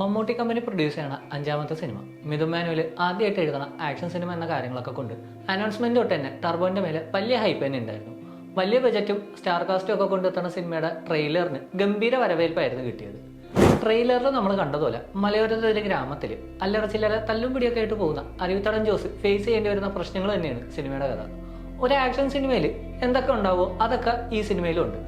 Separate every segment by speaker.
Speaker 1: Mammootty company produce ചെയ്യണ അഞ്ചാമത്തെ cinema Mithu manual ആദ്യമായിട്ട് എഴുതണ ആക്ഷൻ സിനിമ എന്ന കാര്യങ്ങളൊക്കെ കൊണ്ട് അനൗൺസ്മെന്റ് തൊട്ട് തന്നെ ടർബോന്റെ മേലെ വലിയ ഹൈപ്പ് തന്നെ ഉണ്ടായിരുന്നു. വലിയ ബജറ്റും സ്റ്റാർ കാസ്റ്റും ഒക്കെ കൊണ്ടെത്തുന്ന സിനിമയുടെ ട്രെയിലറിന് ഗംഭീര വരവേൽപ്പായിരുന്നു കിട്ടിയത്. ട്രെയിലറിൽ നമ്മൾ കണ്ടതുപോലെ മലയോരത്തെ ഒരു ഗ്രാമത്തിൽ അല്ലറ ചില്ലറ തല്ലും പിടിയൊക്കെ ആയിട്ട് പോകുന്ന അരുവിത്തടൻ ജോസ് ഫേസ് ചെയ്യേണ്ടി വരുന്ന പ്രശ്നങ്ങൾ തന്നെയാണ് സിനിമയുടെ കഥ. ഒരു ആക്ഷൻ സിനിമയിൽ എന്തൊക്കെ ഉണ്ടാവോ അതൊക്കെ ഈ സിനിമയിലും ഉണ്ട്.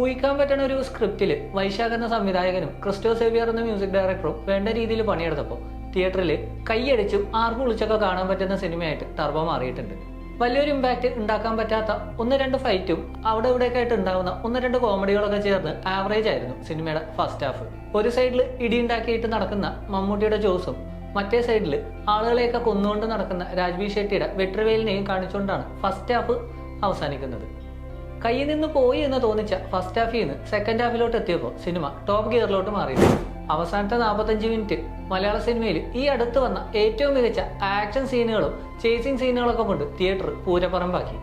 Speaker 1: ഊഹിക്കാൻ പറ്റുന്ന ഒരു സ്ക്രിപ്റ്റിൽ വൈശാഖ് എന്ന സംവിധായകനും ക്രിസ്റ്റോ സേവിയർ എന്ന മ്യൂസിക് ഡയറക്ടറും വേണ്ട രീതിയിൽ പണിയെടുത്തപ്പോൾ തിയേറ്ററിൽ കൈയടിച്ചും ആർക്കും വിളിച്ചൊക്കെ കാണാൻ പറ്റുന്ന സിനിമയായിട്ട് ടർബോ മാറിയിട്ടുണ്ട്. വലിയൊരു ഇമ്പാക്റ്റ് ഉണ്ടാക്കാൻ പറ്റാത്ത ഒന്ന് രണ്ട് ഫൈറ്റും അവിടെ ഇവിടെയൊക്കെ ആയിട്ട് ഉണ്ടാകുന്ന ഒന്ന് രണ്ട് കോമഡികളൊക്കെ ചേർന്ന് ആവറേജ് ആയിരുന്നു സിനിമയുടെ ഫസ്റ്റ് ഹാഫ് ഒരു സൈഡിൽ ഇടിയുണ്ടാക്കിയിട്ട് നടക്കുന്ന മമ്മൂട്ടിയുടെ ജോസും മറ്റേ സൈഡിൽ ആളുകളെയൊക്കെ കൊന്നുകൊണ്ട് നടക്കുന്ന രാജ്വി ഷെട്ടിയുടെ വെട്രിവേലിനെയും കാണിച്ചുകൊണ്ടാണ് ഫസ്റ്റ് ഹാഫ് അവസാനിക്കുന്നത്. കയ്യിൽ നിന്ന് പോയി എന്ന് തോന്നിച്ച ഫസ്റ്റ് ഹാഫിൽ നിന്ന് സെക്കൻഡ് ഹാഫിലോട്ട് എത്തിയപ്പോൾ സിനിമ ടോപ്പ് ഗിയറിലോട്ട് മാറി. അവസാനത്തെ നാൽപ്പത്തഞ്ച് മിനിറ്റ് മലയാള സിനിമയിൽ ഈ അടുത്ത് വന്ന ഏറ്റവും മികച്ച ആക്ഷൻ സീനുകളും ചേസിങ് സീനുകളൊക്കെ കൊണ്ട് തിയേറ്റർ പൂരപ്പറമ്പാക്കി.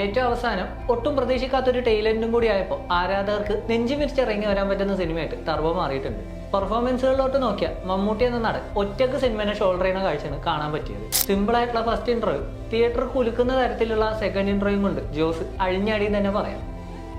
Speaker 1: ഏറ്റവും അവസാനം ഒട്ടും പ്രതീക്ഷിക്കാത്തൊരു ടൈലന്റും കൂടി ആയപ്പോൾ ആരാധകർക്ക് നെഞ്ചു മിരിച്ചിറങ്ങി വരാൻ പറ്റുന്ന സിനിമയായിട്ട് ടർബോ മാറിയിട്ടുണ്ട്. പെർഫോമൻസുകളിലോട്ട് നോക്കിയാൽ മമ്മൂട്ടി എന്ന നടൻ ഒറ്റയ്ക്ക് സിനിമനെ ഷോൾഡർ ചെയ്യുന്ന കാഴ്ചയാണ് കാണാൻ പറ്റിയത്. സിമ്പിൾ ആയിട്ടുള്ള ഫസ്റ്റ് ഇന്റർവ്യൂ തിയേറ്റർ കുലുക്കുന്ന തരത്തിലുള്ള സെക്കൻഡ് ഇന്റർവ്യൂ കൊണ്ട് ജോസ് അഴിഞ്ഞടി തന്നെ പറയാം.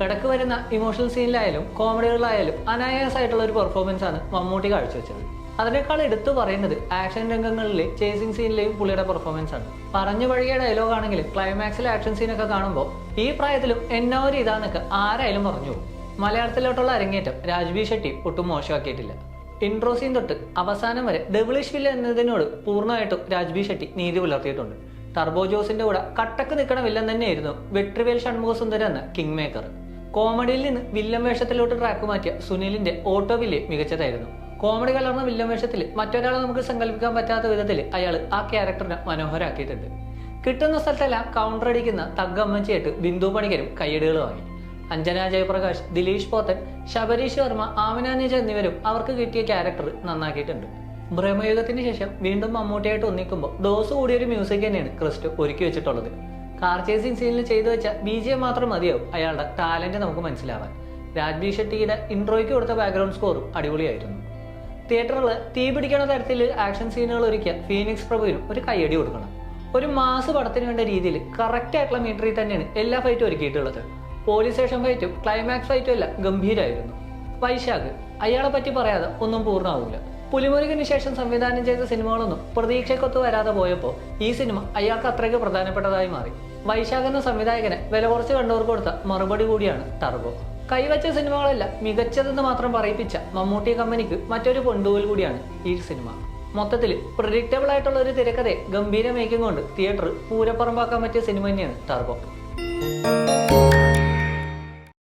Speaker 1: ഇടയ്ക്ക് വരുന്ന ഇമോഷണൽ സീനിലായാലും കോമഡികളിലായാലും അനായാസമായിട്ടുള്ള ഒരു പെർഫോമൻസ് ആണ് മമ്മൂട്ടി കാഴ്ചവെച്ചത്. അതിനേക്കാൾ എടുത്തു പറയുന്നത് ആക്ഷൻ രംഗങ്ങളിലെ ചേസിംഗ് സീനിലെയും പുള്ളിയുടെ പെർഫോമൻസ് ആണ്. പറഞ്ഞു വഴിയ ഡയലോഗ് ആണെങ്കിലും ക്ലൈമാക്സിലെ ആക്ഷൻ സീനൊക്കെ കാണുമ്പോൾ ഈ പ്രായത്തിലും എന്നോ ഒരു ഇതാന്നൊക്കെ ആരായാലും പറഞ്ഞു പോകും. മലയാളത്തിലോട്ടുള്ള അരങ്ങേറ്റം രാജ്ബി ഷെട്ടി ഒട്ടും മോശമാക്കിയിട്ടില്ല. ഇൻട്രോ സീൻ തൊട്ട് അവസാനം വരെ ഡബിളിഷ് വില്ല എന്നതിനോട് പൂർണമായിട്ടും രാജ്ബി ഷെട്ടി നീതി പുലർത്തിയിട്ടുണ്ട്. ടർബോ ജോസിന്റെ കൂടെ കട്ടക്ക് നിൽക്കണ വില്ലൻ തന്നെയായിരുന്നു വെട്രിവേൽ ഷൺമുഖസുന്ദരൻ എന്ന കിങ് മേക്കർ കോമഡിയിൽ നിന്ന് വില്ലൻ വേഷത്തിലോട്ട് ട്രാക്ക് മാറ്റിയ സുനിലിന്റെ ഓട്ടോ വില്ല് മികച്ചതായിരുന്നു. കോമഡി കലർന്ന വില്ലൻ വേഷത്തിൽ മറ്റൊരാളെ നമുക്ക് സങ്കല്പിക്കാൻ പറ്റാത്ത വിധത്തിൽ അയാൾ ആ ക്യാരക്ടറിനെ മനോഹരാക്കിയിട്ടുണ്ട്. കിട്ടുന്ന സ്ഥലത്തെല്ലാം കൗണ്ടർ അടിക്കുന്ന തഗ്ഗമ്മച്ചിയായിട്ട് ബിന്ദു പണിക്കരും കയ്യടികൾ വാങ്ങി. അഞ്ജന ജയപ്രകാശ് ദിലീഷ് പോത്തൻ ശബരീഷ് വർമ്മ ആമിന എന്നിവരും അവർക്ക് കിട്ടിയ ക്യാരക്ടർ നന്നാക്കിയിട്ടുണ്ട്. ബ്രഹ്മയുഗത്തിന് ശേഷം വീണ്ടും മമ്മൂട്ടിയായിട്ട് ഒന്നിക്കുമ്പോൾ ഡോസ് കൂടിയൊരു മ്യൂസിക് തന്നെയാണ് ക്രിസ്റ്റ് ഒരുക്കി വെച്ചിട്ടുള്ളത്. കാർ ചേസിംഗ് സീനിൽ ചെയ്തു വെച്ച ബി ജി മാത്രം മതിയാവും അയാളുടെ ടാലന്റ് നമുക്ക് മനസ്സിലാവാൻ. രാജ്ബി ഷെട്ടിയുടെ ഇൻട്രോയ്ക്ക് കൊടുത്ത ബാക്ക്ഗ്രൗണ്ട് സ്കോറും അടിപൊളിയായിരുന്നു. തിയേറ്ററിൽ തീ പിടിക്കണ തരത്തിൽ ആക്ഷൻ സീനുകൾ ഒരുക്കിയ ഫീനിക്സ് പ്രഭുവിനും ഒരു കൈയടി കൊടുക്കണം. ഒരു മാസ് പടത്തിന് വേണ്ട രീതിയിൽ കറക്റ്റ് ആയിട്ടുള്ള മീറ്ററിൽ തന്നെയാണ് എല്ലാ ഫൈറ്റും ഒരുക്കിയിട്ടുള്ളത്. പോലീസ് സ്റ്റേഷൻ ഫൈറ്റും ക്ലൈമാക്സ് ഫൈറ്റും എല്ലാം ഗംഭീരമായിരുന്നു വൈശാഖ് അയാളെ പറ്റി പറയാതെ ഒന്നും പൂർണമാവില്ല പുലിമുരുകന് ശേഷം സംവിധാനം ചെയ്ത സിനിമകളൊന്നും പ്രതീക്ഷയ്ക്കൊത്ത് വരാതെ പോയപ്പോൾ ഈ സിനിമ അയാൾക്ക് അത്രയ്ക്ക് പ്രധാനപ്പെട്ടതായി മാറി. വൈശാഖ് എന്ന സംവിധായകനെ വില കുറച്ച് കണ്ടവർക്ക് കൊടുത്ത മറുപടി കൂടിയാണ് ടർബോ കൈവച്ച സിനിമകളെല്ലാം മികച്ചതെന്ന് മാത്രം പറയിപ്പിച്ച മമ്മൂട്ടി കമ്പനിക്ക് മറ്റൊരു കൊണ്ടുപോൽ കൂടിയാണ് ഈ സിനിമ. മൊത്തത്തിൽ പ്രഡിക്റ്റബിൾ ആയിട്ടുള്ള ഒരു തിരക്കഥയെ ഗംഭീര മേക്കിംഗ് കൊണ്ട് തിയേറ്റർ പൂരപ്പറമ്പാക്കാൻ പറ്റിയ സിനിമ തന്നെയാണ് ടർബോ